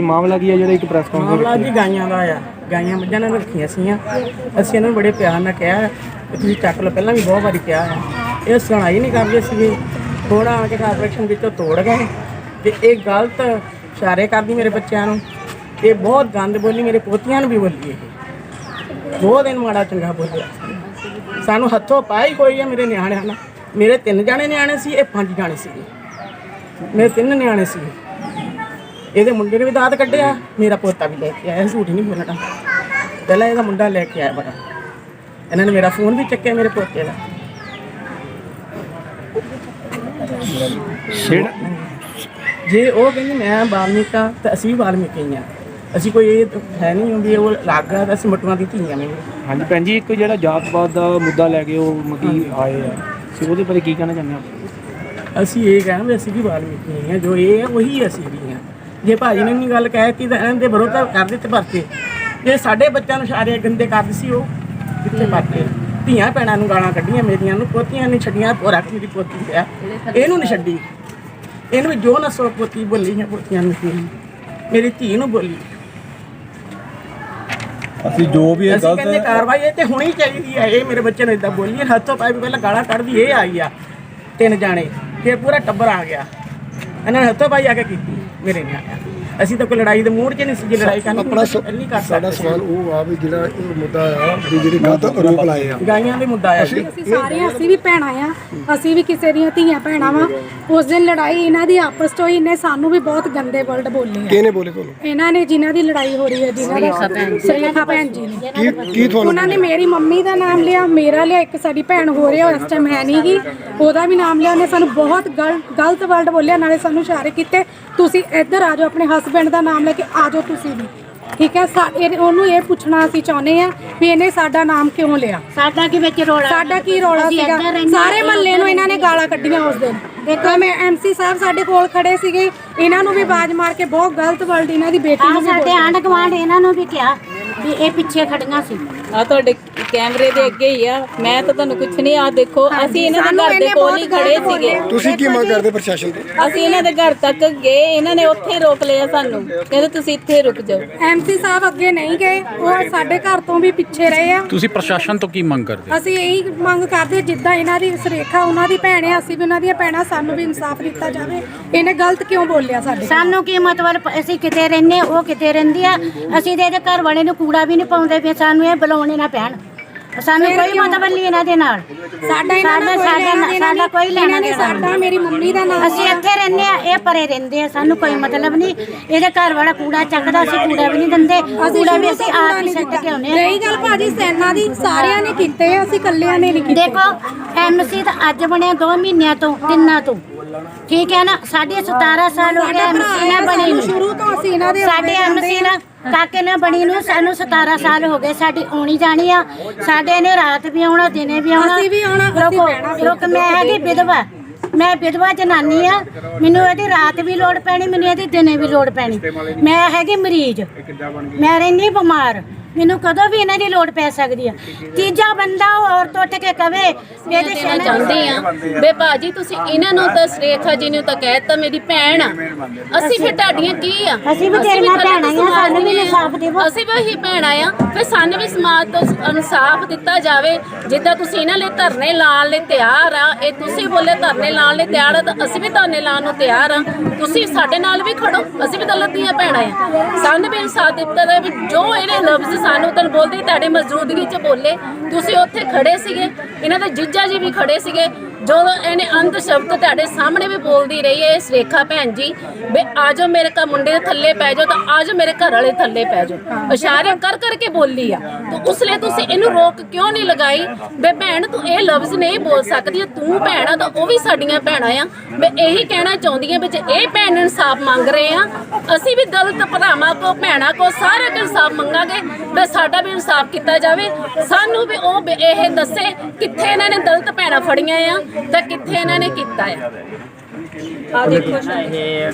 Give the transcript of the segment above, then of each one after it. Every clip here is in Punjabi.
ਜੀ ਮਾਮਲਾ ਕੀ ਹੈ ਜਿਹੜਾ ਇੱਕ ਪ੍ਰੈਸ ਮਾਮਲਾ ਕਾਨਫਰੰਸ ਜੀ ਗਾਈਆਂ ਦਾ ਆ। ਗਾਈਆਂ ਮੱਝਾਂ ਨੇ ਰੱਖੀਆਂ ਸੀਆਂ ਅਸੀਂ ਇਹਨਾਂ ਨੂੰ ਬੜੇ ਪਿਆਰ ਨਾਲ ਕਿਹਾ ਕਿ ਤੁਸੀਂ ਚੱਕ ਲਓ। ਪਹਿਲਾਂ ਵੀ ਬਹੁਤ ਵਾਰੀ ਕਿਹਾ ਹੈ। ਇਹ ਸੁਣਾਈ ਨਹੀਂ ਕਰਦੇ ਸੀਗੇ। ਥੋੜਾ ਆ ਕੇ ਕਾਰਪੋਰੇਸ਼ਨ ਵਿੱਚੋਂ ਤੋੜ ਗਏ। ਤੇ ਇਹ ਗਲਤ ਇਸ਼ਾਰੇ ਕਰਦੀ ਮੇਰੇ ਬੱਚਿਆਂ ਨੂੰ। ਇਹ ਬਹੁਤ ਗੰਦ ਬੋਲੀ ਮੇਰੇ ਪੋਤੀਆਂ ਨੂੰ ਵੀ ਬੋਲੀ ਇਹ। ਬਹੁਤ ਦਿਨ ਮਾੜਾ ਚੰਗਾ ਬੋਲਿਆ। ਸਾਨੂੰ ਹੱਥੋਂ ਪਾਈ ਕੋਈ ਆ ਮੇਰੇ ਨਿਆਣਿਆਂ ਨਾਲ। ਮੇਰੇ ਤਿੰਨ ਜਾਣੇ ਨਿਆਣੇ ਸੀ ਇਹ ਪੰਜ ਜਾਣੇ ਸੀਗੇ। ਮੇਰੇ ਤਿੰਨ ਨਿਆਣੇ ਸੀ ਇਹਦੇ ਮੁੰਡੇ ਨੇ ਵੀ ਦਾਤ ਕੱਢਿਆ ਮੇਰਾ ਪੋਤਾ ਵੀ ਲੈ ਕੇ ਆਇਆ ਝੂਠ ਨਹੀਂ ਬੋਲਣਾ। ਪਹਿਲਾਂ ਇਹਦਾ ਮੁੰਡਾ ਲੈ ਕੇ ਆਇਆ ਬੜਾ। ਇਹਨਾਂ ਨੇ ਮੇਰਾ ਫੋਨ ਵੀ ਚੱਕਿਆ ਮੇਰੇ ਪੋਤੇ ਦਾ। ਜੇ ਉਹ ਕਹਿੰਦੇ ਮੈਂ ਬਾਲਮੀਕਾ ਤਾਂ ਅਸੀਂ ਵੀ ਬਾਲਮੀਕੀ ਹੀ ਆ। ਅਸੀਂ ਕੋਈ ਇਹ ਹੈ ਨਹੀਂ ਵੀ ਉਹ ਲੱਗਾ ਤਾਂ ਅਸੀਂ ਮਟੂਆਂ ਦੀ ਧੀਆਂ ਨੇ। ਹਾਂਜੀ ਭੈਣ ਜੀ ਇੱਕ ਜਿਹੜਾ ਜਾਤਪਾਤ ਦਾ ਮੁੱਦਾ ਲੈ ਕੇ ਉਹ ਮਗੀ ਆਏ ਆ। ਤੁਸੀਂ ਉਹਦੇ ਬਾਰੇ ਕੀ ਕਹਿਣਾ ਚਾਹੁੰਦੇ ਹੋ? ਅਸੀਂ ਇਹ ਕਹਿੰਦੇ ਵੀ ਅਸੀਂ ਵੀ ਬਾਲਮੀਕੀ ਨਹੀਂ ਆ ਜੋ ਇਹ ਹੈ ਉਹੀ ਅਸੀਂ ਵੀ। ਆ ਜੇ ਭਾਜੀ ਨੇ ਨਹੀਂ ਗੱਲ ਕਹਿਤੀ ਤਾਂ ਇਹਨਾਂ ਦੇ ਵਿਰੋਧ ਕਰ ਦਿੱਤੇ ਪਰਚੇ ਜੇ ਸਾਡੇ ਬੱਚਿਆਂ ਨੂੰ ਸਾਰੇ ਗੰਦੇ ਕਰਦੇ ਸੀ ਉਹ ਕਿੱਥੇ ਪਰਚੇ ਧੀਆਂ ਭੈਣਾਂ ਨੂੰ ਗਾਲਾਂ ਕੱਢੀਆਂ ਮੇਰੀਆਂ ਨੂੰ ਪੋਤੀਆਂ ਨਹੀਂ ਛੱਡੀਆਂ ਪੋਰਾ ਮੇਰੀ ਪੋਤੀ ਪਿਆ। ਇਹਨੂੰ ਨਹੀਂ ਛੱਡੀ। ਇਹਨੂੰ ਵੀ ਜੋ ਨਸਲ ਪੋਤੀ ਬੋਲੀ ਹੈ ਪੋਤੀਆਂ ਨੂੰ ਕੀ। ਮੇਰੀ ਧੀ ਨੂੰ ਬੋਲੀ। ਅਸੀਂ ਜੋ ਵੀ ਇਹ ਅਸੀਂ ਗਲਤ ਕਹਿੰਦੇ ਕਾਰਵਾਈ ਇਹ ਤੇ ਹੋਣੀ ਚਾਹੀਦੀ ਹੈ। ਇਹ ਮੇਰੇ ਬੱਚੇ ਨੂੰ ਇਦਾਂ ਬੋਲੀ ਹੈ, ਹੱਥੋਂ ਪਾਈ ਪਹਿਲਾਂ ਗਾਲਾਂ ਕੱਢਦੀ ਇਹ ਆਈ ਆ। ਤਿੰਨ ਜਾਣੇ ਫਿਰ ਪੂਰਾ ਟੱਬਰ ਆ ਗਿਆ। ਇਹਨਾਂ ਨੇ ਹੱਥੋਂ ਪਾਈ ਆ ਕੇ ਕੀਤੀ। ਮੇਰੇ ਨੇ ਆਇਆ ਅਸੀਂ ਤਾਂ ਕੋਈ ਲੜਾਈ ਦੇ ਮੂਡ 'ਚ ਨਹੀਂ ਸੀ ਜੇ ਲੜਾਈ ਕਰਨੀ ਆਪਣਾ ਸ- ਨਹੀਂ ਕਰ ਸਾਡਾ ਸਕਦੇ ਸਵਾਲ ਉਹ ਆ ਵੀ ਜਿਹੜਾ ਇਹ ਮੁੱਦਾ ਆ ਵੀ ਜਿਹੜੇ ਗਲਤ ਆਰੋਪ ਲਾਏ ਆ। ਗਾਈਆਂ ਦੇ ਮੁੱਦਾ ਆਇਆ ਜੀ। ਅਸੀਂ ਸਾਰੇ ਅਸੀਂ ਵੀ ਭੈਣਾਂ ਆ ਅਸੀਂ ਵੀ ਕਿਸੇ ਦੀਆਂ ਧੀਆਂ ਭੈਣਾਂ ਵਾਂ। ਉਸ ਦਿਨ ਲੜਾਈ ਇਹਨਾਂ ਦੀ ਆਪਸ 'ਚ ਹੋਈ ਇਹਨੇ ਸਾਨੂੰ ਵੀ ਬਹੁਤ ਗੰਦੇ ਵਰਡ ਬੋਲੇ ਆ। ਕਿਹਨੇ ਬੋਲੇ ਤੁਹਾਨੂੰ? ਇਹਨਾਂ ਨੇ ਜਿਨ੍ਹਾਂ ਦੀ ਲੜਾਈ ਹੋ ਰਹੀ ਹੈ ਜਿਨ੍ਹਾਂ ਦਾ ਸਰੇਖਾ ਭੈਣ ਜੀ। ਨੇ। ਕੀ ਕੀ ਤੁਹਾਨੂੰ ਉਹਨਾਂ ਨੇ ਮੇਰੀ ਮੰਮੀ ਦਾ ਨਾਮ ਲਿਆ ਮੇਰਾ ਲਿਆ ਇੱਕ ਸਾਡੀ ਭੈਣ ਹੋ ਰਿਹਾ ਇਸ ਟਾਈਮ ਹੈ ਨਹੀਂ ਗੀ। ਉਹਦਾ ਵੀ ਨਾਮ ਲਿਆ ਉਹਨੇ ਸਾਨੂੰ ਬਹੁਤ ਗਲ- ਗਲਤ ਵਰਡ ਬੋਲਿਆ ਨਾਲੇ ਸਾਨੂੰ ਇਸ਼ਾਰੇ ਕੀਤੇ। ਤੁਸੀਂ ਇੱਧਰ ਆ ਜਾਓ ਆਪਣੇ ਹਸਬੰਡ ਦਾ ਨਾਮ ਲੈ ਕੇ ਆ ਜਾਓ ਤੁਸੀਂ ਵੀ। ਠੀਕ ਹੈ? ਸਾ- ਇਹ- ਉਹਨੂੰ ਇਹ ਪੁੱਛਣਾ ਅਸੀਂ ਚਾਹੁੰਦੇ ਆ ਵੀ ਇਹਨੇ ਸਾਡਾ ਨਾਮ ਕਿਉਂ ਲਿਆ? ਸਾਡਾ ਕੀ ਵਿੱਚ ਰੋਲਾ? ਸਾਡਾ ਕੀ ਰੌਲਾ ਅਸੀਂ ਸੀਗਾ? ਇੱਧਰ ਰਹਿੰਦੇ ਸਾਰੇ ਮਹੱਲੇ ਨੂੰ ਇਹਨਾਂ ਨੇ ਗਾਲਾਂ ਕੱਢੀਆਂ ਉਸ ਦਿਨ। ਦੇਖੋ। ਮੈਂ ਐਮਸੀ ਸਾਹਿਬ ਸਾਡੇ ਕੋਲ ਖੜੇ ਸੀਗੇ। ਇਹਨਾਂ ਨੂੰ ਵੀ ਬਾਜ ਮਾਰ ਕੇ ਬਹੁਤ ਗਲਤ ਵਰਡ ਇਹਨਾਂ ਦੀ ਬੇਟੀ ਨੂੰ ਵੀ ਸਾਡੇ ਬੋਲੇ। ਆਂਢ ਗੁਆਂਢ ਇਹਨਾਂ ਨੂੰ ਵੀ ਕਿਹਾ। ਵੀ ਇਹ ਪਿੱਛੇ ਖੜੀਆਂ ਸੀ। ਆ ਤੁਹਾਡੇ ਕੈਮਰੇ ਦੇ ਅੱਗੇ ਹੀ ਆ। ਮੈਂ ਤਾਂ ਤੁਹਾਨੂੰ ਕੁਝ ਨਹੀਂ ਆ ਦੇਖੋ ਅਸੀਂ ਇਹਨਾਂ ਦੇ ਘਰ ਦੇ ਕੋਲ ਹੀ ਖੜੇ ਸੀਗੇ। ਤੁਸੀਂ ਕੀ ਮੰਗ ਕਰਦੇ ਪ੍ਰਸ਼ਾਸਨ ਤੋਂ? ਅਸੀਂ ਇਹਨਾਂ ਦੇ ਘਰ ਤੱਕ ਗਏ ਇਹਨਾਂ ਨੇ ਉੱਥੇ ਰੋਕ ਲਿਆ ਸਾਨੂੰ। ਕਹਿੰਦੇ ਤੁਸੀਂ ਇੱਥੇ ਰੁਕ ਜਾਓ। ਐਮਸੀ ਸਾਹਿਬ ਅੱਗੇ ਨਹੀਂ ਗਏ ਉਹ ਸਾਡੇ ਘਰ ਤੋਂ ਵੀ ਪਿੱਛੇ ਰਹੇ ਆ। ਤੁਸੀਂ ਪ੍ਰਸ਼ਾਸਨ ਤੋਂ ਕੀ ਮੰਗ ਕਰਦੇ? ਅਸੀਂ ਇਹੀ ਮੰਗ ਕਰਦੇ ਜਿੱਦਾਂ ਇਹਨਾਂ ਦੀ ਸਰੇਖਾ ਉਹਨਾਂ ਦੀ ਭੈਣ ਹੈ ਅਸੀਂ ਵੀ ਉਹਨਾਂ ਦੀਆਂ ਭੈਣਾਂ ਸਾਨੂੰ ਵੀ ਇਨਸਾਫ ਦਿੱਤਾ ਜਾਵੇ। ਇਹਨੇ ਗਲਤ ਕਿਉਂ ਬੋਲਿਆ ਸਾਡੇ ਸਾਨੂੰ ਕੀ ਮਤਲਬ ਅਸੀਂ ਕਿਤੇ ਰਹਿੰਦੇ ਉਹ ਕਿਤੇ ਰਹਿੰਦੀ ਆ। ਅਸੀਂ ਤੇ ਇਹਦੇ ਘਰ ਵਾਲੇ ਨੂੰ ਕੂੜਾ ਵੀ ਨਹੀਂ ਪਾਉਂਦੇ ਵੀ ਸਾਨੂੰ ਇਹ ਬੁਲਾਉਣੇ ਨਾ ਪੈਣ। ਸਾਨੂੰ ਕੋਈ ਮਤਲਬ ਨਹੀਂ ਇਹਨਾਂ ਦੇ ਨਾਲ। ਸਾਡਾ ਇਹਨਾਂ ਨਾਲ ਸਾਡਾ- ਕੋਈ ਲੈਣਾ ਸਾਡਾ- ਕੋਈ ਲੈਣਾ ਇਹਨਾਂ ਨੇ ਦੇਣਾ ਸਾਡਾ ਮੇਰੀ ਮੰਮੀ ਦਾ ਨਾਮ ਅਸੀਂ ਇੱਥੇ ਰਹਿੰਦੇ ਆ ਇਹ ਪਰੇ ਰਹਿੰਦੇ ਆ ਸਾਨੂੰ ਕੋਈ ਮਤਲਬ ਨਹੀਂ। ਇਹਦੇ ਘਰ ਵਾਲਾ ਕੂੜਾ ਚੱਕਦਾ ਅਸੀਂ ਕੂੜਾ ਵੀ ਨਹੀਂ ਦਿੰਦੇ। ਕੂੜਾ ਵੀ ਅਸੀਂ ਆਪ ਹੀ ਸਿੱਟ ਕੇ ਆਉਂਦੇ ਆ ਰਹੀ ਗੱਲ ਭਾਜੀ ਸੈਨਾ ਦੀ ਸਾਰਿਆਂ ਨੇ ਕੀਤੇ ਆ, ਅਸੀਂ ਇਕੱਲਿਆਂ ਨੇ ਨਹੀਂ ਕੀਤੇ। ਦੇਖੋ ਐਮਸੀ ਤਾਂ ਅੱਜ ਬਣਿਆ 2 ਮਹੀਨਿਆਂ ਤੋਂ ਤਿੰਨਾਂ ਤੋਂ। ਠੀਕ ਹੈ ਨਾ? ਸਾਡੇ 17 ਸਾਲ ਹੋ ਗਏ ਸਾਡਾ ਭਰਾ ਐਮਸੀ ਨਾ ਹੈ, ਬਣੀ ਸਾਨੂੰ ਨੂੰ। ਸ਼ੁਰੂ ਤੋਂ ਅਸੀਂ ਇਹਨਾਂ ਦੇ ਸਾਡੇ ਐਮਸੀ ਨਾ ਕਾਕੇ ਨਾ ਬਣੀ ਨੂੰ ਸਾਨੂੰ 17 ਸਾਲ ਹੋ ਗਏ ਸਾਡੀ ਆਉਣੀ ਜਾਣੀ ਆ। ਸਾਡੇ ਨੇ ਰਾਤ ਵੀ ਆਉਣਾ ਦਿਨੇ ਵੀ ਆਉਣਾ। ਅਸੀਂ ਵੀ ਆਉਣਾ, ਅਸੀਂ ਰੁਕੋ, ਬਹਿਣਾ ਵੀ। ਰੁਕ ਮੈਂ ਹੈਗੀ ਵਿਧਵਾ ਮੈਂ ਵਿਧਵਾ ਜਨਾਨੀ ਆ। ਮੈਨੂੰ ਇਹਦੀ ਰਾਤ ਵੀ ਲੋੜ ਪੈਣੀ ਮੈਨੂੰ ਇਹਦੀ ਦਿਨੇ ਵੀ ਲੋੜ ਪੈਣੀ। ਮੈਂ ਹੈਗੀ ਮਰੀਜ਼। ਮੈਂ ਰਹਿੰਦੀ ਬਿਮਾਰ। ਮੈਨੂੰ ਕਦੋਂ ਵੀ ਇਹਨਾਂ ਦੀ ਲੋੜ ਪੈ ਸਕਦੀ ਆ। ਤੀਜਾ ਬੰਦਾ ਉਹ ਔਰਤ ਉੱਠ ਕੇ ਕਵੇ ਵੀ ਇਹਦੇ ਦੇਣਾ ਚਾਹੁੰਦੇ ਆ। ਬੇ ਭਾਜੀ ਤੁਸੀਂ ਇਹਨਾਂ ਨੂੰ ਤਾਂ ਸਰੇਖਾ ਜੀ ਨੂੰ ਤਾਂ ਕਹਿਤਾ ਮੇਰੀ ਭੈਣ ਆ। ਅਸੀਂ ਫਿਰ ਤੁਹਾਡੀਆਂ ਕੀ ਆ? ਅਸੀਂ ਵੀ ਤੇਰੀਆਂ ਪਹਿਲਾਂ ਭੈਣਾਂ ਹੀ ਆ, ਸਮਾਜ ਸਾਨੂੰ ਵੀ ਇਨਸਾਫ਼ ਦਿਓ। ਅਸੀਂ ਵੀ ਉਹੀ ਭੈਣਾਂ ਆ। ਫਿਰ ਸਾਨੂੰ ਵੀ ਸਮਾਜ ਤੋਂ ਇਨਸਾਫ ਦਿੱਤਾ ਜਾਵੇ। ਜਿੱਦਾਂ ਤੁਸੀਂ ਇਹਨਾਂ ਲਈ ਧਰਨੇ ਲਾਉਣ ਲਈ ਤਿਆਰ ਆ ਇਹ ਤੁਸੀਂ ਬੋਲੇ ਧਰਨੇ ਲਾਉਣ ਲਈ ਤਿਆਰ ਆ ਤਾਂ ਅਸੀਂ ਵੀ ਧਰਨੇ ਲਾਉਣ ਨੂੰ ਤਿਆਰ ਆ। ਤੁਸੀਂ ਸਾਡੇ ਨਾਲ ਵੀ ਖੜੋ ਅਸੀਂ ਵੀ ਦਲਤ ਦੀਆਂ ਭੈਣਾਂ ਆ। ਸਾਨੂੰ ਵੀ ਇਨਸਾਫ ਦਿੱਤਾ ਜਾਵੇ ਵੀ ਜੋ ਇਹਨੇ ਲਫ਼ਜ਼ ਸਾਨੂੰ ਤਾਂ ਬੋਲਦੇ ਤੁਹਾਡੇ ਮੌਜੂਦਗੀ 'ਚ ਬੋਲੇ। ਤੁਸੀਂ ਉੱਥੇ ਖੜੇ ਸੀਗੇ। ਇਹਨਾਂ ਦੇ ਜੀਜਾ ਜੀ ਵੀ ਖੜੇ ਸੀਗੇ। ਜਦੋਂ ਇਹਨੇ ਅੰਤ ਸ਼ਬਦ ਤੁਹਾਡੇ ਸਾਹਮਣੇ ਵੀ ਬੋਲਦੀ ਰਹੀ ਹੈ ਇਸ ਰੇਖਾ ਭੈਣ ਜੀ, ਵੀ ਆਜੋ ਮੇਰੇ ਘਰ, ਮੁੰਡੇ ਦੇ ਥੱਲੇ ਪੈ ਜਾਓ, ਤਾਂ ਆਜੋ ਮੇਰੇ ਘਰ ਵਾਲੇ ਥੱਲੇ ਪੈ ਜਾਓ। ਇਸ਼ਾਰੇ ਕਰ ਕਰਕੇ ਬੋਲੀ ਆ। ਤਾਂ ਉਸ ਲਈ ਤੁਸੀਂ ਇਹਨੂੰ ਰੋਕ ਕਿਉਂ ਨਹੀਂ ਲਗਾਈ? ਵੀ ਭੈਣ, ਤੂੰ ਇਹ ਲਫ਼ਜ਼ ਨਹੀਂ ਬੋਲ ਸਕਦੀ, ਤੂੰ ਭੈਣ ਆ, ਤਾਂ ਉਹ ਵੀ ਸਾਡੀਆਂ ਭੈਣਾਂ ਆ। ਮੈਂ ਇਹੀ ਕਹਿਣਾ ਚਾਹੁੰਦੀ ਹਾਂ ਵੀ ਜੇ ਇਹ ਭੈਣ ਇਨਸਾਫ ਮੰਗ ਰਹੇ ਆ, ਅਸੀਂ ਵੀ ਦਲਤ ਭਰਾਵਾਂ ਕੋ, ਭੈਣਾਂ ਕੋ ਸਾਰੇ ਕੋ ਇਨਸਾਫ ਮੰਗਾਂਗੇ ਵੀ ਸਾਡਾ ਵੀ ਇਨਸਾਫ ਕੀਤਾ ਜਾਵੇ। ਸਾਨੂੰ ਵੀ ਉਹ ਵੀ ਇਹ ਦੱਸੇ ਕਿੱਥੇ ਇਹਨਾਂ ਨੇ ਦਲਤ ਭੈਣਾਂ ਫੜੀਆਂ ਆ। ਤਾਂ ਕਿੱਥੇ ਇਹਨਾਂ ਨੇ ਕੀਤਾ ਆ? ਆ ਦੇਖੋ ਇਹ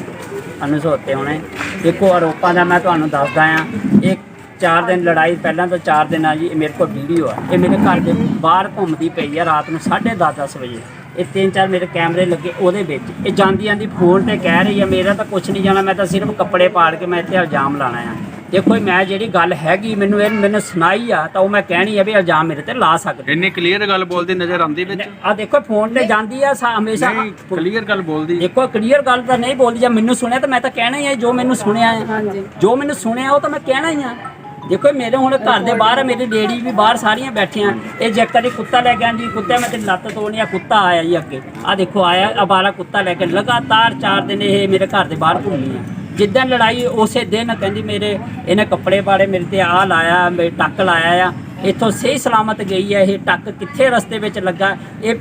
ਅਨੁਸੋਤੇ ਹੋਣੇ। ਦੇਖੋ ਆਰੋਪਾਂ ਦਾ ਮੈਂ ਤੁਹਾਨੂੰ ਦੱਸਦਾ ਆ ਇਹ ਚਾਰ ਦਿਨ ਲੜਾਈ ਪਹਿਲਾਂ ਤੋਂ ਚਾਰ ਦਿਨ ਆ ਜੀ ਇਹ ਮੇਰੇ ਕੋਲ ਵੀਡੀਓ ਆ। ਇਹ ਮੇਰੇ ਘਰ ਦੇ ਬਾਹਰ ਘੁੰਮਦੀ ਪਈ ਆ ਰਾਤ ਨੂੰ 10:30 ਵਜੇ। ਇਹ ਤਿੰਨ ਚਾਰ ਮੇਰੇ ਕੈਮਰੇ ਲੱਗੇ ਉਹਦੇ ਵਿੱਚ। ਇਹ ਜਾਂਦੀ ਜਾਂਦੀ ਫੋਨ ਤੇ ਕਹਿ ਰਹੀ ਆ ਮੇਰਾ ਤਾਂ ਕੁਝ ਨਹੀਂ ਜਾਣਾ ਮੈਂ ਤਾਂ ਸਿਰਫ ਕੱਪੜੇ ਪਾੜ ਕੇ ਮੈਂ ਇੱਥੇ ਇਲਜ਼ਾਮ ਲਾਣਾ ਆ ਦੇਖੋ ਮੈਂ ਜਿਹੜੀ ਗੱਲ ਹੈਗੀ ਮੈਨੂੰ ਇਹ ਮੈਨੂੰ ਸੁਣਾਈ ਆ ਤਾਂ ਉਹ ਮੈਂ ਕਹਿਣੀ ਆ ਵੀ ਇਲਜ਼ਾਮ ਮੇਰੇ ਤੇ ਲਾ ਸਕਦੇ। ਇੰਨੀ ਕਲੀਅਰ ਗੱਲ ਬੋਲਦੀ ਨਜ਼ਰ ਆਉਂਦੀ ਵਿੱਚ? ਆ ਦੇਖੋ ਫੋਨ ਤੇ ਜਾਂਦੀ ਆ ਸਾ- ਹਮੇਸ਼ਾ ਨਹੀਂ ਕਲੀਅਰ ਗੱਲ ਬੋਲਦੀ। ਦੇਖੋ ਕਲੀਅਰ ਗੱਲ ਤਾਂ ਨਹੀਂ ਬੋਲਦੀ ਜੇ ਮੈਨੂੰ ਸੁਣਿਆ ਤਾਂ ਮੈਂ ਤਾਂ ਕਹਿਣਾ ਹੀ ਹੈ ਜੋ ਮੈਨੂੰ ਸੁਣਿਆ ਹੈ। ਜੋ ਮੈਨੂੰ ਸੁਣਿਆ ਉਹ ਤਾਂ ਮੈਂ ਕਹਿਣਾ ਹੀ ਆ। ਦੇਖੋ ਮੇਰੇ ਹੁਣ ਘਰ ਦੇ ਬਾਹਰ ਮੇਰੀ ਲੇਡੀ ਵੀ ਬਾਹਰ ਸਾਰੀਆਂ ਬੈਠੀਆਂ। ਇਹ ਜੇ ਕਦੀ ਕੁੱਤਾ ਲੈ ਕੇ ਆਂਦੀ ਕੁੱਤੇ ਮੈਂ ਤੇ ਲੱਤ ਤੋੜਨੀ ਆ ਕੁੱਤਾ ਆਇਆ ਜੀ ਅੱਗੇ। ਆ ਦੇਖੋ ਆਇਆ ਅਬਾਲਾ ਕੁੱਤਾ ਲੈ ਕੇ ਲਗਾਤਾਰ 4 ਦਿਨ ਇਹ ਮੇਰੇ ਘਰ ਦੇ ਬਾਹਰ ਘੁੰਮੀ ਆ। ਜਿੱਦਣ ਲੜਾਈ ਉਸੇ ਦਿਨ ਕਹਿੰਦੀ ਮੇਰੇ ਇਹਨੇ ਕੱਪੜੇ ਪਾੜੇ ਮੇਰੇ ਤੇ ਆ ਲਾਇਆ, ਮੇਰੇ ਟੱਕ ਲਾਇਆ ਆ। ਇੱਥੋਂ ਸਹੀ ਸਲਾਮਤ ਗਈ ਹੈ ਇਹ ਟੱਕ ਕਿੱਥੇ ਰਸਤੇ ਵਿੱਚ ਲੱਗਾ? ਇਹ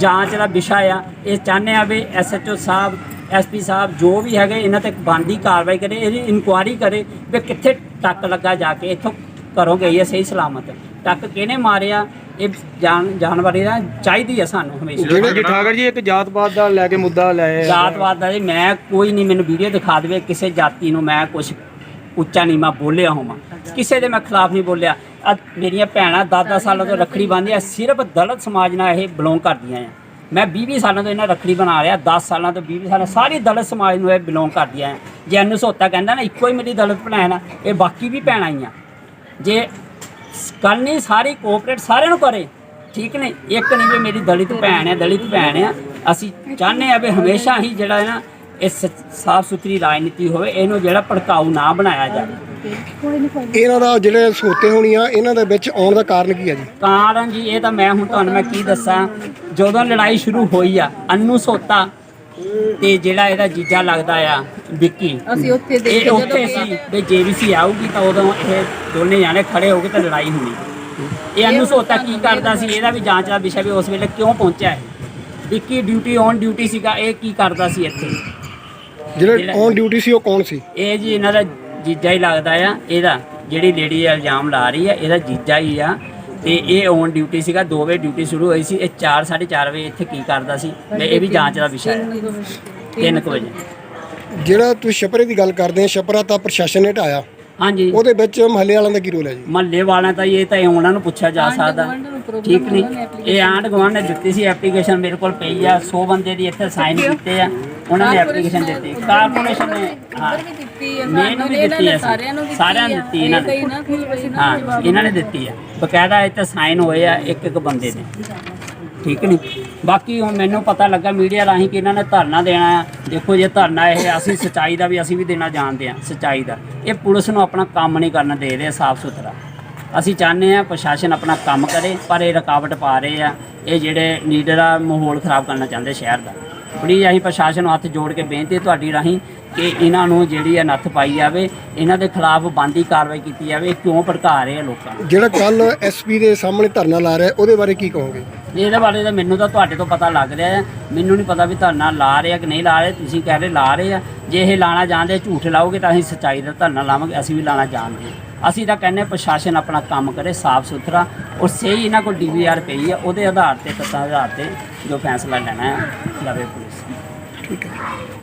ਜਾਂਚ ਦਾ ਵਿਸ਼ਾ ਆ। ਇਹ ਚਾਹੁੰਦੇ ਆ ਵੀ ਐਸਐਚਓ ਸਾਹਿਬ ਐਸਪੀ ਸਾਹਿਬ ਜੋ ਵੀ ਹੈਗੇ, ਇਹਨਾਂ ਤੇ ਬੰਦੀ ਕਾਰਵਾਈ ਕਰੇ, ਇਹਦੀ ਇਨਕੁਆਇਰੀ ਕਰੇ ਵੀ ਕਿੱਥੇ ਟੱਕ ਲੱਗਾ ਜਾ ਕੇ, ਇੱਥੋਂ ਘਰੋਂ ਗਈ ਹੈ ਸਹੀ ਸਲਾਮਤ। ਟੱਕ ਕਿਹਨੇ ਮਾਰਿਆ ਇਹ ਜਾਣ ਜਾਣਵਾਰੀ ਦਾ ਚਾਹੀਦੀ ਹੈ ਸਾਨੂੰ ਹਮੇਸ਼ਾ। ਜਿਹੜੇ ਠਾਕਰ ਜੀ ਇੱਕ ਜਾਤਪਾਤ ਦਾ ਲੈ ਕੇ ਮੁੱਦਾ ਲੈ ਆਏ ਆ। ਜਾਤਵਾਦ ਦਾ ਜੀ ਮੈਂ ਕੋਈ ਨਹੀਂ ਮੈਨੂੰ ਵੀਡੀਓ ਦਿਖਾ ਦੇਵੇ ਕਿਸੇ ਜਾਤੀ ਨੂੰ ਮੈਂ ਕੁਝ ਉੱਚਾ ਨੀਵਾਂ ਬੋਲਿਆ ਹੋਵਾਂ। ਕਿਸੇ ਦੇ ਮੈਂ ਖਿਲਾਫ ਨਹੀਂ ਬੋਲਿਆ। ਅੱਜ ਮੇਰੀਆਂ ਭੈਣਾਂ ਦਾਦਾ ਸਾਲਾਂ ਤੋਂ ਰੱਖੜੀ ਬੰਨ੍ਹਦੀਆਂ ਸਿਰਫ ਦਲਿਤ ਸਮਾਜ ਨਾਲ ਇਹ ਬਿਲੋਂਗ ਕਰਦੀਆਂ ਆ। ਮੈਂ 20 ਸਾਲਾਂ ਤੋਂ ਇਹਨਾਂ ਰੱਖੜੀ ਬਣਾ ਰਿਹਾ 10 ਸਾਲਾਂ ਤੋਂ 20 ਸਾਲਾਂ ਸਾਰੀ ਦਲਿਤ ਸਮਾਜ ਨੂੰ ਇਹ ਬਿਲੋਂਗ ਕਰਦੀਆਂ ਆ। ਜੇ ਸੋਤਾ ਕਹਿੰਦਾ ਨਾ ਇੱਕੋ ਹੀ ਮੇਰੀ ਦਲਿਤ ਭੈਣ ਆ ਇਹ ਬਾਕੀ ਵੀ ਭੈਣਾਂ ਹੀ ਆ। ਜੇ ਨਹੀਂ ਸਾਰੀ ਕੋਆਪਰੇਟ ਸਾਰਿਆਂ ਨੂੰ ਕਰੇ। ਠੀਕ ਨੇ? ਇੱਕ ਨਹੀਂ ਵੀ ਮੇਰੀ ਦਲਿਤ ਭੈਣ ਹੈ ਦਲਿਤ ਭੈਣ ਆ ਅਸੀਂ ਚਾਹੁੰਦੇ ਆ ਵੀ ਹਮੇਸ਼ਾ ਹੀ ਜਿਹੜਾ ਹੈ ਨਾ ਇਹ ਸਾਫ਼ ਸੁਥਰੀ ਰਾਜਨੀਤੀ ਹੋਵੇ ਇਹਨੂੰ ਜਿਹੜਾ ਭੜਕਾਊ ਨਾ ਬਣਾਇਆ ਜਾਵੇ। ਇਹਨਾਂ ਦਾ ਜਿਹੜੇ ਸੋਤੇ ਹੋਣੀਆਂ ਇਹਨਾਂ ਦੇ ਵਿੱਚ ਆਉਣ ਦਾ ਕਾਰਨ ਕੀ ਹੈ ਜੀ? ਕਾਰਨ ਜੀ ਇਹ ਤਾਂ ਮੈਂ ਹੁਣ ਤੁਹਾਨੂੰ ਮੈਂ ਕੀ ਦੱਸਾਂ। ਜਦੋਂ ਲੜਾਈ ਸ਼ੁਰੂ ਹੋਈ ਆ ਅੰਨੂ ਸੋਤਾ ਤੇ ਜਿਹੜਾ ਇਹਦਾ ਜੀਜਾ ਲੱਗਦਾ ਆ ਵਿੱਕੀ ਅਸੀਂ ਉੱਥੇ ਦੇਖੇ ਉੱਥੇ ਸੀ ਵੀ ਜੇਬੀਸੀ ਆਊਗੀ ਤਾਂ ਉਦੋਂ ਇਹ ਦੋਨੇ ਜਾਣੇ ਖੜੇ ਹੋ ਕੇ ਤਾਂ ਲੜਾਈ ਹੋਣੀ। ਇਹ ਅੰਨੂ ਸੋਤਾ ਕੀ ਕਰਦਾ ਸੀ ਇਹਦਾ ਵੀ ਜਾਂਚ ਦਾ ਵਿਸ਼ਾ ਵੀ ਉਸ ਵੇਲੇ ਕਿਉਂ ਪਹੁੰਚਿਆ ਇਹ ਵਿੱਕੀ ਡਿਊਟੀ ਔਨ ਡਿਊਟੀ ਸੀਗਾ ਇਹ ਕੀ ਕਰਦਾ ਸੀ ਇੱਥੇ? ਜਿਹੜੇ ਔਨ ਡਿਊਟੀ ਸੀ ਉਹ ਕੌਣ ਸੀ? ਇਹ ਜੀ ਇਹਨਾਂ ਦਾ ਜੀਜਾ ਹੀ ਲੱਗਦਾ ਆ ਇਹਦਾ ਜਿਹੜੀ ਲੇਡੀ ਇਲਜ਼ਾਮ ਲਾ ਰਹੀ ਆ ਇਹਦਾ ਜੀਜਾ ਹੀ ਆ ਤੇ ਇਹ ਔਨ ਡਿਊਟੀ ਸੀਗਾ 2 ਵਜੇ ਡਿਊਟੀ ਸ਼ੁਰੂ ਹੋਈ ਸੀ ਇਹ 4 4:30 ਵਜੇ ਇੱਥੇ ਕੀ ਕਰਦਾ ਸੀ ਤੇ ਇਹ ਵੀ ਜਾਂਚ ਦਾ ਵਿਸ਼ਾ ਹੈ। 3 ਵਜੇ। ਜਿਹੜਾ ਤੁਸੀਂ ਛਪਰੇ ਦੀ ਗੱਲ ਕਰਦੇ ਆ ਛਪਰਾ ਤਾਂ ਪ੍ਰਸ਼ਾਸਨ ਨੇ ਢਾਇਆ ਹਾਂਜੀ। ਉਹਦੇ ਵਿੱਚ ਮਹੱਲੇ ਵਾਲਿਆਂ ਦਾ ਕੀ ਰੋਲ ਹੈ ਜੀ? ਮਹੱਲੇ ਵਾਲਿਆਂ ਤਾਂ ਇਹ ਤਾਂ ਇਹ ਉਹਨਾਂ ਨੂੰ ਪੁੱਛਿਆ ਜਾ ਸਕਦਾ। ਠੀਕ ਨਹੀਂ। ਇਹ ਆਂਢ ਗੁਆਂਢ ਨੇ ਦਿੱਤੀ ਸੀ ਐਪਲੀਕੇਸ਼ਨ ਮੇਰੇ ਕੋਲ ਪਈ ਆ। 100 ਬੰਦੇ ਦੀ ਇੱਥੇ ਸਾਈਨ ਕੀਤੇ ਆ। ਉਹਨਾਂ ਨੇ ਐਪਲੀਕੇਸ਼ਨ ਦਿੱਤੀ ਕਾਰਪੋਰੇਸ਼ਨ ਨੇ ਹਾਂ। ਮੈਨੂੰ ਵੀ ਦਿੱਤੀ ਹੈ ਸਾਰਿਆਂ ਨੂੰ ਸਾਰਿਆਂ ਨੂੰ ਦਿੱਤੀ ਇਹਨਾਂ ਨੇ। ਹਾਂ ਇਹਨਾਂ ਨੇ ਦਿੱਤੀ ਆ ਬਕਾਇਦਾ ਇੱਥੇ ਸਾਈਨ ਹੋਏ ਆ ਇੱਕ ਇੱਕ ਬੰਦੇ ਦੇ। ਠੀਕ ਨਹੀਂ? ਬਾਕੀ ਹੁਣ ਮੈਨੂੰ ਪਤਾ ਲੱਗਾ ਮੀਡੀਆ ਰਾਹੀਂ ਕਿ ਇਹਨਾਂ ਨੇ ਧਰਨਾ ਦੇਣਾ ਆ। ਦੇਖੋ ਜੇ ਧਰਨਾ ਇਹ ਅਸੀਂ ਸਚਾਈ ਦਾ ਵੀ ਅਸੀਂ ਵੀ ਦੇਣਾ ਜਾਣਦੇ ਆ ਸਚਾਈ ਦਾ। ਇਹ ਪੁਲਿਸ ਨੂੰ ਆਪਣਾ ਕੰਮ ਨਹੀਂ ਕਰਨ ਦੇ ਰਹੇ ਸਾਫ਼ ਸੁਥਰਾ। ਅਸੀਂ ਚਾਹੁੰਦੇ ਆ ਪ੍ਰਸ਼ਾਸਨ ਆਪਣਾ ਕੰਮ ਕਰੇ ਪਰ ਇਹ ਰੁਕਾਵਟ ਪਾ ਰਹੇ ਆ। ਇਹ ਜਿਹੜੇ ਲੀਡਰ ਆ ਮਾਹੌਲ ਖਰਾਬ ਕਰਨਾ ਚਾਹੁੰਦੇ ਸ਼ਹਿਰ ਦਾ। ਪਲੀਜ਼ ਅਸੀਂ ਪ੍ਰਸ਼ਾਸਨ ਨੂੰ ਹੱਥ ਜੋੜ ਕੇ ਬੇਨਤੀ ਹੈ ਤੁਹਾਡੀ ਰਾਹੀਂ ਕਿ ਇਹਨਾਂ ਨੂੰ ਜਿਹੜੀ ਹੈ ਨੱਥ ਪਾਈ ਜਾਵੇ ਇਹਨਾਂ ਦੇ ਖਿਲਾਫ ਬੰਦੀ ਕਾਰਵਾਈ ਕੀਤੀ ਜਾਵੇ ਇਹ ਕਿਉਂ ਭੜਕਾ ਰਹੇ ਆ ਲੋਕਾਂ ਨੂੰ? ਜਿਹੜਾ ਕੱਲ ਐਸਪੀ ਦੇ ਸਾਹਮਣੇ ਧਰਨਾ ਲਾ ਰਿਹਾ ਉਹਦੇ ਬਾਰੇ ਕੀ ਕਹੋਗੇ? ਇਹਦੇ ਬਾਰੇ ਤਾਂ ਮੈਨੂੰ ਤਾਂ ਤੁਹਾਡੇ ਤੋਂ ਪਤਾ ਲੱਗ ਰਿਹਾ ਹੈ। ਮੈਨੂੰ ਨਹੀਂ ਪਤਾ ਵੀ ਧਰਨਾ ਲਾ ਰਹੇ ਆ ਕਿ ਨਹੀਂ ਲਾ ਰਹੇ। ਤੁਸੀਂ ਕਹਿ ਰਹੇ ਲਾ ਰਹੇ ਆ। ਜੇ ਇਹ ਲਾਣਾ ਜਾਣਦੇ ਝੂਠ ਲਾਓਗੇ ਤਾਂ ਅਸੀਂ ਸੱਚਾਈ ਦਾ ਧਰਨਾ ਲਾਵਾਂਗੇ ਅਸੀਂ ਵੀ ਲਾਣਾ ਜਾਣਦੇ ਹਾਂ। ਅਸੀਂ ਤਾਂ ਕਹਿੰਦੇ ਪ੍ਰਸ਼ਾਸਨ ਆਪਣਾ ਕੰਮ ਕਰੇ, ਸਾਫ਼ ਸੁਥਰਾ। ਔਰ ਸਹੀ ਇਹਨਾਂ ਕੋਲ ਡੀਵੀਆਰ ਪਈ ਆ, ਉਹਦੇ ਆਧਾਰ ਤੇ, ਤੱਤਾਂ ਦੇ ਆਧਾਰ ਤੇ ਜੋ ਫੈਸਲਾ ਲੈਣਾ ਹੈ ਲਵੇ ਪੁਲਿਸ।